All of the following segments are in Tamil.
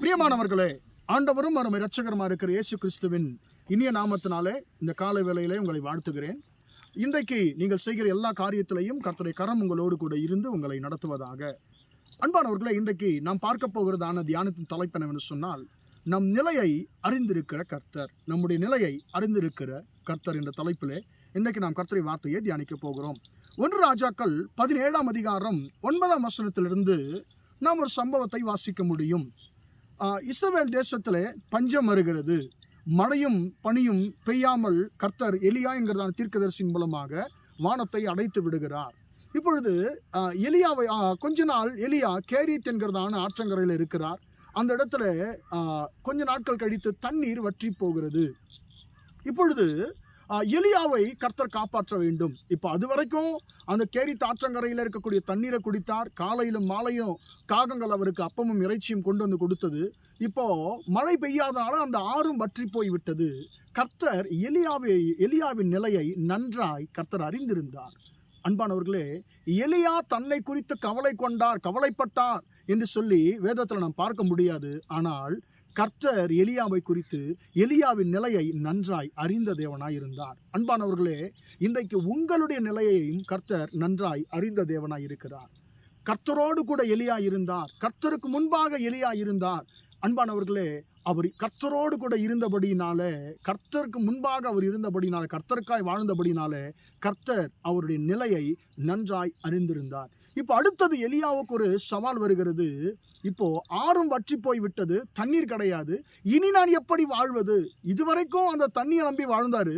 பிரியமானவர்களே ஆண்டவரும் அருமை ரட்சகரமாக இருக்கிற இயேசு கிறிஸ்துவின் இனிய நாமத்தினாலே இந்த காலை வேளையிலே உங்களை வாழ்த்துகிறேன். இன்றைக்கு நீங்கள் செய்கிற எல்லா காரியத்திலையும் கர்த்தரை கரம் உங்களோடு கூட இருந்து உங்களை நடத்துவதாக. அன்பானவர்களே இன்றைக்கு நாம் பார்க்க போகிறதான தியானத்தின் தலைப்பு சொன்னால் நம் நிலையை அறிந்திருக்கிற கர்த்தர் நம்முடைய நிலையை அறிந்திருக்கிற கர்த்தர் என்ற தலைப்பிலே இன்றைக்கு நாம் கர்த்தரை வார்த்தையை தியானிக்க போகிறோம். ஒன்று ராஜாக்கள் பதினேழாம் அதிகாரம் ஒன்பதாம் வசனத்திலிருந்து நாம் ஒரு சம்பவத்தை வாசிக்க முடியும். இஸ்ரவேல் தேசத்தில் பஞ்சம் வருகிறது மழையும் பனியும் பெய்யாமல் கர்த்தர் எலியா என்கிறதான தீர்க்கதரிசின் மூலமாக வானத்தை அடைத்து விடுகிறார். இப்பொழுது எலியாவை கொஞ்ச நாள் எலியா கேரித் என்கிறதான ஆற்றங்கரையில் இருக்கிறார். அந்த இடத்துல கொஞ்ச நாட்கள் கழித்து தண்ணீர் வற்றி போகிறது. இப்பொழுது எலியாவை கர்த்தர் காப்பாற்ற வேண்டும். இப்போ அது வரைக்கும் அந்த கேரி தாற்றங்கரையில் இருக்கக்கூடிய தண்ணீரை குடித்தார். காலையிலும் மாலையும் காகங்கள் அவருக்கு அப்பமும் இறைச்சியும் கொண்டு வந்து கொடுத்தது. இப்போ மழை பெய்யாதனால அந்த ஆறும் வற்றி போய் விட்டது. கர்த்தர் எலியாவை எலியாவின் நிலையை நன்றாய் கர்த்தர் அறிந்திருந்தார். அன்பானவர்களே எலியா தன்னை குறித்து கவலை கொண்டார் கவலைப்பட்டார் என்று சொல்லி வேதத்தில் நாம் பார்க்க முடியாது. ஆனால் கர்த்தர் எலியாவை குறித்து எலியாவின் நிலையை நன்றாய் அறிந்த தேவனாய் இருந்தார் அன்பானவர்களே இன்றைக்கு உங்களுடைய நிலையையும் கர்த்தர் நன்றாய் அறிந்த தேவனாய் இருக்கிறார் கர்த்தரோடு கூட எலியா இருந்தார் கர்த்தருக்கு முன்பாக எலியா இருந்தார் அன்பானவர்களே அவர் கர்த்தரோடு கூட இருந்தபடினாலே கர்த்தருக்கு முன்பாக அவர் இருந்தபடினாலே கர்த்தருக்காய் வாழ்ந்தபடினாலே கர்த்தர் அவருடைய நிலையை நன்றாய் அறிந்திருந்தார். இப்போ அடுத்தது எலியாவுக்கு ஒரு சவால் வருகிறது. இப்போ ஆறும் வற்றி போய் விட்டது தண்ணீர் கிடையாது. இனி நான் எப்படி வாழ்வது? இதுவரைக்கும் அந்த தண்ணியை நம்பி வாழ்ந்தாரு.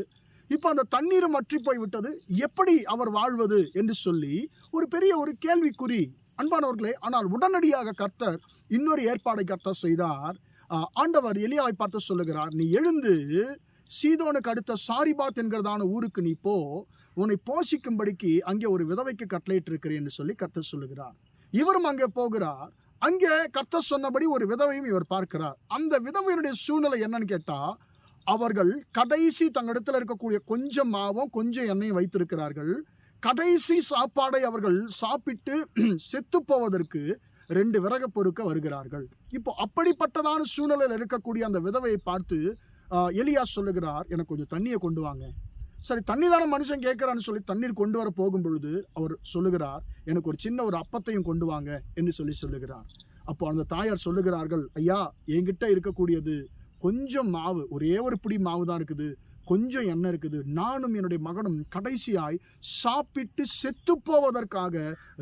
இப்போ அந்த தண்ணீரும் வற்றி போய் விட்டது. எப்படி அவர் வாழ்வது என்று சொல்லி ஒரு பெரிய ஒரு கேள்விக்குறி. அன்பானவர்களே ஆனால் உடனடியாக கர்த்தர் இன்னொரு ஏற்பாடை கர்த்தர் செய்தார். ஆண்டவர் எலியாவை பார்த்து சொல்லுகிறார் நீ எழுந்து சீதோனுக்கு அடுத்த சாரிபாத் என்கிறதான ஊருக்கு நீ போ. உன்னை போஷிக்கும்படிக்கு அங்கே ஒரு விதவைக்கு கட்டளையிட்டு என்று சொல்லி கர்த்தர் சொல்லுகிறார். இவரும் அங்கே போகிறார். அங்கே கர்த்தர் சொன்னபடி ஒரு விதவையும் இவர் பார்க்கிறார். அந்த விதவையினுடைய சூழ்நிலை என்னன்னு கேட்டால் அவர்கள் கடைசி தங்களிடத்தில் இருக்கக்கூடிய கொஞ்சம் மாவும் கொஞ்சம் எண்ணெயும் வைத்திருக்கிறார்கள். கடைசி சாப்பாடை அவர்கள் சாப்பிட்டு செத்து போவதற்கு ரெண்டு விறக பொறுக்க வருகிறார்கள். இப்போ அப்படிப்பட்டதான சூழ்நிலையில் இருக்கக்கூடிய அந்த விதவையை பார்த்து எலியாஸ் எலியா சொல்லுகிறார் எனக்கு கொஞ்சம் தண்ணியை கொண்டு வாங்க. சரி தண்ணி தானே மனுஷன் கேட்குறான்னு சொல்லி தண்ணீர் கொண்டு வர போகும் பொழுது அவர் சொல்லுகிறார் எனக்கு ஒரு சின்ன ஒரு அப்பத்தையும் கொண்டு வாங்க என்று சொல்லி சொல்லுகிறார். அப்போ அந்த தாயார் சொல்லுகிறார்கள் ஐயா என்கிட்ட இருக்கக்கூடியது கொஞ்சம் மாவு ஒரே ஒரு பிடி மாவு தான் இருக்குது கொஞ்சம் எண்ணெய் இருக்குது. நானும் என்னுடைய மகனும் கடைசியாய் சாப்பிட்டு செத்து போவதற்காக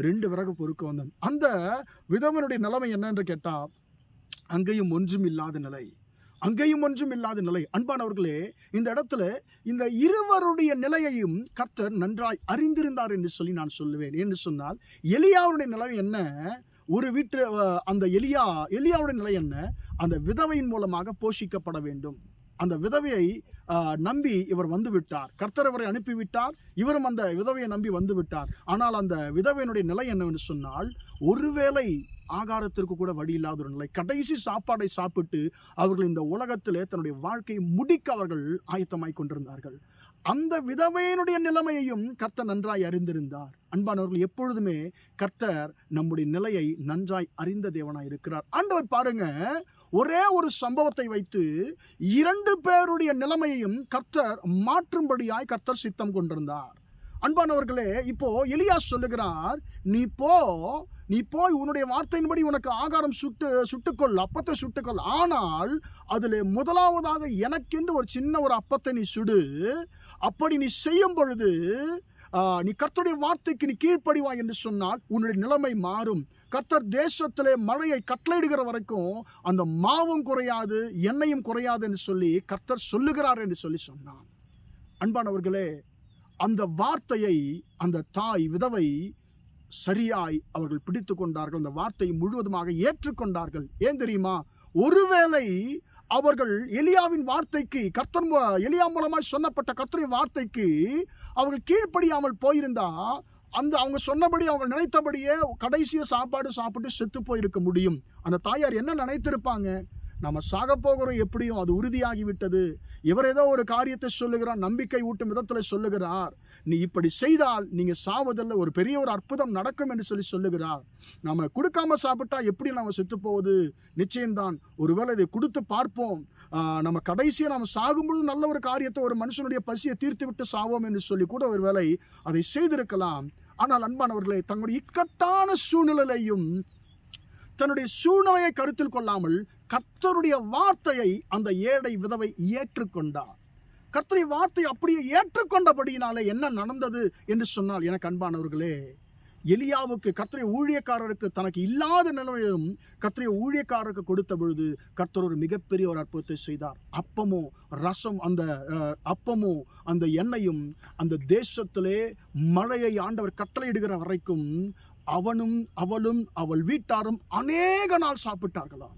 ரெண்டு விறகு பொறுக்க வந்தேன் அந்த விதவனுடைய நிலைமை என்னன்னு கேட்டால் அங்கேயும் ஒன்றும் இல்லாத நிலை. அங்கேயும் ஒன்றும் இல்லாத நிலை. அன்பானவர்களே இந்த இடத்துல இந்த இருவருடைய நிலையையும் கர்த்தர் நன்றாய் அறிந்திருந்தார் என்று சொல்லி நான் சொல்லுவேன். என்று சொன்னால் எலியாவுடைய நிலை என்ன? ஒரு வீட்டு அந்த எலியா எலியாவுடைய நிலை என்ன? அந்த விதவையின் மூலமாக போஷிக்கப்பட வேண்டும். அந்த விதவையை நம்பி இவர் வந்து விட்டார் கர்த்தர் அவரை அனுப்பிவிட்டார். இவரும் அந்த விதவையை நம்பி வந்து விட்டார் ஆனால் அந்த விதவையினுடைய நிலை என்னவென்று சொன்னால் ஒருவேளை ஆகாரத்திற்கு கூட வழி இல்லாத ஒரு நிலை. கடைசி சாப்பாடை சாப்பிட்டு அவர்கள் இந்த உலகத்திலே தன்னுடைய வாழ்க்கையை முடிக்க அவர்கள் ஆயத்தமாய் கொண்டிருந்தார்கள். அந்த விதவையினுடைய நிலைமையையும் கர்த்தர் நன்றாய் அறிந்திருந்தார். அன்பானவர்கள் எப்பொழுதுமே கர்த்தர் நம்முடைய நிலையை நன்றாய் அறிந்த தேவனாய் இருக்கிறார் ஆண்டவர் பாருங்க ஒரே ஒரு சம்பவத்தை வைத்து இரண்டு பேருடைய நிலைமையையும் கர்த்தர் மாற்றும்படியாய் கர்த்தர் சித்தம் கொண்டிருந்தார். அன்பானவர்களே இப்போ எலியா சொல்லுகிறார் நீ போ நீ போய் உன்னுடைய வார்த்தையின்படி உனக்கு ஆகாரம் சுட்டு சுட்டுக்கொள் அப்பத்தை சுட்டுக்கொள். ஆனால் அதில் முதலாவதாக எனக்கென்று ஒரு சின்ன ஒரு அப்பத்தை நீ சுடு. அப்படி நீ செய்யும் பொழுது நீ கர்த்தருடைய வார்த்தைக்கு நீ கீழ்ப்படிவாய் என்று சொன்னால் உன்னுடைய நிலைமை மாறும். கர்த்தர் தேசத்திலே மழையை கட்டளையிடுகிற வரைக்கும் அந்த மாவும் குறையாது எண்ணெயும் குறையாது என்று சொல்லி கர்த்தர் சொல்லுகிறார் என்று சொல்லி சொன்னான். அன்பானவர்களே அந்த வார்த்தையை அந்த தாய் விதவை சரியாய் அவர்கள் பிடித்து கொண்டார்கள். அந்த வார்த்தையை முழுவதுமாக ஏற்றுக்கொண்டார்கள். ஏன் தெரியுமா? ஒருவேளை அவர்கள் எலியாவின் வார்த்தைக்கு கர்த்தர் எலியா மூலமாய் சொன்னப்பட்ட கர்த்தரின் வார்த்தைக்கு அவர்கள் கீழ்ப்படியாமல் போயிருந்தா அந்த அவங்க சொன்னபடி அவங்க நினைத்தபடியே கடைசிய சாப்பாடு சாப்பிட்டு செத்து போயிருக்க முடியும். அந்த தாயார் என்ன நினைத்திருப்பாங்க? நம்ம சாக போகிறோம் எப்படியும்? அது உறுதியாகிவிட்டது. இவர் ஏதோ ஒரு காரியத்தை சொல்லுகிறார் நம்பிக்கை ஊட்டும் விதத்தில் சொல்லுகிறார். நீ இப்படி செய்தால் நீங்க சாவதில் ஒரு பெரிய ஒரு அற்புதம் நடக்கும் என்று சொல்லி சொல்லுகிறார். நம்ம கொடுக்காம சாப்பிட்டா எப்படி நம்ம செத்து போவது? நிச்சயம்தான். ஒருவேளை இதை கொடுத்து பார்ப்போம். நம்ம கடைசியாக நம்ம சாகும்பொழுது நல்ல ஒரு காரியத்தை ஒரு மனுஷனுடைய பசியை தீர்த்து விட்டு சாவோம் என்று சொல்லி கூட ஒரு வேலை அதை செய்திருக்கலாம். ஆனால் அன்பானவர்களே தங்களுடைய இக்கட்டான சூழ்நிலையையும் தன்னுடைய சூழ்நிலையை கருத்தில் கொள்ளாமல் கர்த்தருடைய வார்த்தையை அந்த ஏழை விதவை ஏற்றுக்கொண்டார். கர்த்தருடைய வார்த்தை அப்படியே ஏற்றுக்கொண்டபடியினாலே என்ன நடந்தது என்று சொன்னால் எனக்கு அன்பானவர்களே எலியாவுக்கு கர்த்தருடைய ஊழியக்காரருக்கு தனக்கு இல்லாத நிலைமையும் கர்த்தருடைய ஊழியக்காரருக்கு கொடுத்த பொழுது கர்த்தர் ஒரு மிகப்பெரிய ஒரு அற்புதத்தை செய்தார். அப்பமோ ரசம் அந்த அப்பமோ அந்த எண்ணெயும் அந்த தேசத்திலே மழையை ஆண்டவர் கட்டளையிடுகிற வரைக்கும் அவனும் அவளும் அவள் வீட்டாரும் அநேக நாள் சாப்பிட்டார்களாம்.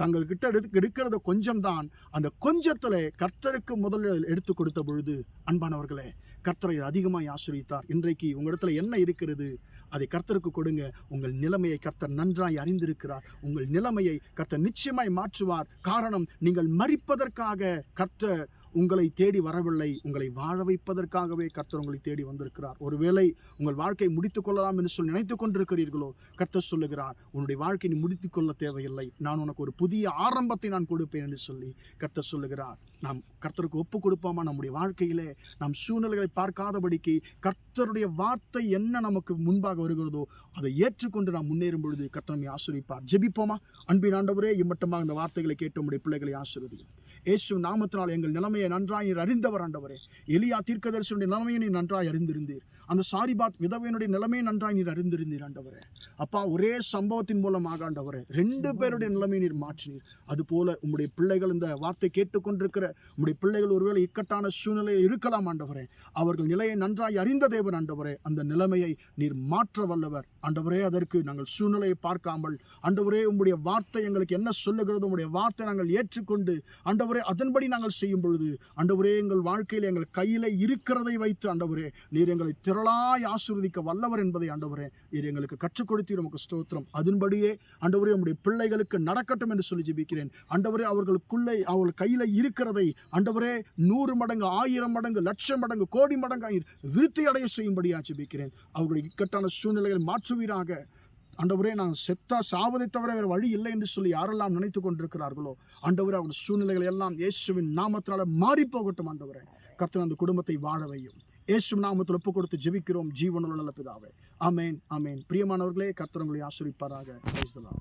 தங்கள் கிட்ட எடுத்து இருக்கிறத கொஞ்சம்தான் அந்த கொஞ்சத்துல கர்த்தருக்கு முதலில் எடுத்து கொடுத்த பொழுது அன்பானவர்களே கர்த்தரை அதிகமாய் ஆசிரியத்தார். இன்றைக்கு உங்களிடத்துல என்ன இருக்கிறது? அதை கர்த்தருக்கு கொடுங்க. உங்கள் நிலைமையை கர்த்தர் நன்றாய் அறிந்திருக்கிறார். உங்கள் நிலைமையை கர்த்தர் நிச்சயமாய் மாற்றுவார். காரணம் நீங்கள் மறிப்பதற்காக கர்த்தர் உங்களை தேடி வரவில்லை. உங்களை வாழ வைப்பதற்காகவே கர்த்தர் உங்களை தேடி வந்திருக்கிறார். ஒருவேளை உங்கள் வாழ்க்கை முடித்துக் கொள்ளலாம் என்று சொல்லி நினைத்துக் கொண்டிருக்கிறீர்களோ கர்த்தர் சொல்லுகிறார் உன்னுடைய வாழ்க்கை நீ முடித்துக் கொள்ள தேவையில்லை. நான் உனக்கு ஒரு புதிய ஆரம்பத்தை நான் கொடுப்பேன் என்று சொல்லி கர்த்தர் சொல்லுகிறார். நாம் கர்த்தருக்கு ஒப்பு கொடுப்போமா? நம்முடைய வாழ்க்கையிலே நாம் சூழ்நிலைகளை பார்க்காதபடிக்கு கர்த்தருடைய வார்த்தை என்ன நமக்கு முன்பாக வருகிறதோ அதை ஏற்றுக்கொண்டு நாம் முன்னேறும் பொழுது கர்த்தனை ஆசிரிப்பார் ஜெபிப்போமா? அன்பின் ஆண்டவரே இம்மட்டமாக இந்த வார்த்தைகளை கேட்டு உடைய பிள்ளைகளை ஆசிர்வதியும் இயேசு நாமத்தினால் எங்கள் நிலைமையை நன்றாய் அறிந்தவர் ஆண்டவரே. எலியா தீர்க்கதரிசனுடைய நிலைமையை நீ நன்றாய் அறிந்திருந்தீர். அந்த சாரிபாத் விதவையினுடைய நிலைமையை நன்றாய் நீர் அறிந்திருந்தீர் ஆண்டவரே. அப்பா ஒரே சம்பவத்தின் மூலமாக ஆண்டவரே ரெண்டு பேருடைய நிலைமையை நீர் மாற்றினீர். அதுபோல உங்களுடைய பிள்ளைகள் இந்த வார்த்தை கேட்டுக்கொண்டிருக்கிற உங்களுடைய பிள்ளைகள் ஒருவேளை இக்கட்டான சூழ்நிலையில் இருக்கலாம் ஆண்டவரே. அவர்கள் நிலையை நன்றாய் அறிந்த தேவன் ஆண்டவரே அந்த நிலைமையை நீர் மாற்ற வல்லவர். ஆண்டவரே அதற்கு நாங்கள் சூழ்நிலையை பார்க்காமல் ஆண்டவரே உங்களுடைய வார்த்தை எங்களுக்கு என்ன சொல்லுகிறதோ உங்களுடைய வார்த்தை நாங்கள் ஏற்றுக்கொண்டு ஆண்டவரே அதன்படி நாங்கள் செய்யும் பொழுது ஆண்டவரே எங்கள் வாழ்க்கையில் எங்கள் கையில் இருக்கிறதை வைத்து ஆண்டவரே நீர் எங்களை திரளாய் ஆசிர்வதிக்க வல்லவர் என்பதை ஆண்டவரே நீர் எங்களுக்கு கற்றுக் கொடுத்தீர். உமக்கு ஸ்தோத்திரம். அதன்படியே ஆண்டவரே நம்முடைய பிள்ளைகளுக்கு நடக்கட்டும் என்று சொல்லி ஜெபிக்கிறேன். ஆண்டவரே அவர்களுக்குள்ளே அவர்கள் கையில் இருக்கிறதை ஆண்டவரே நூறு மடங்கு ஆயிரம் மடங்கு லட்சம் மடங்கு கோடி மடங்கு விருத்தி அடைய செய்யும்படியாக ஜெபிக்கிறேன். அவர்களுடைய இக்கட்டான சூழ்நிலைகளை மாற்றுவீராக. ஆண்டவரே நான் செத்தா சாவதை தவிர வேறு வழி இல்லை என்று சொல்லி யாரெல்லாம் நினைத்து கொண்டிருக்கிறார்களோ ஆண்டவரே அவருடைய சூழ்நிலைகள் எல்லாம் இயேசுவின் நாமத்தினால மாறி போகட்டும் ஆண்டவரே. கர்த்தன் அந்த குடும்பத்தை வாழ வையும். இயேசு நாமத்தில் ஒப்பு கொடுத்து ஜெபிக்கிறோம். ஜீவனுள்ள நல்ல பிதாவே. ஆமேன் ஆமேன். பிரியமானவர்களே கர்த்தர் உங்களை ஆசிரிப்பாராக பேசலாம்.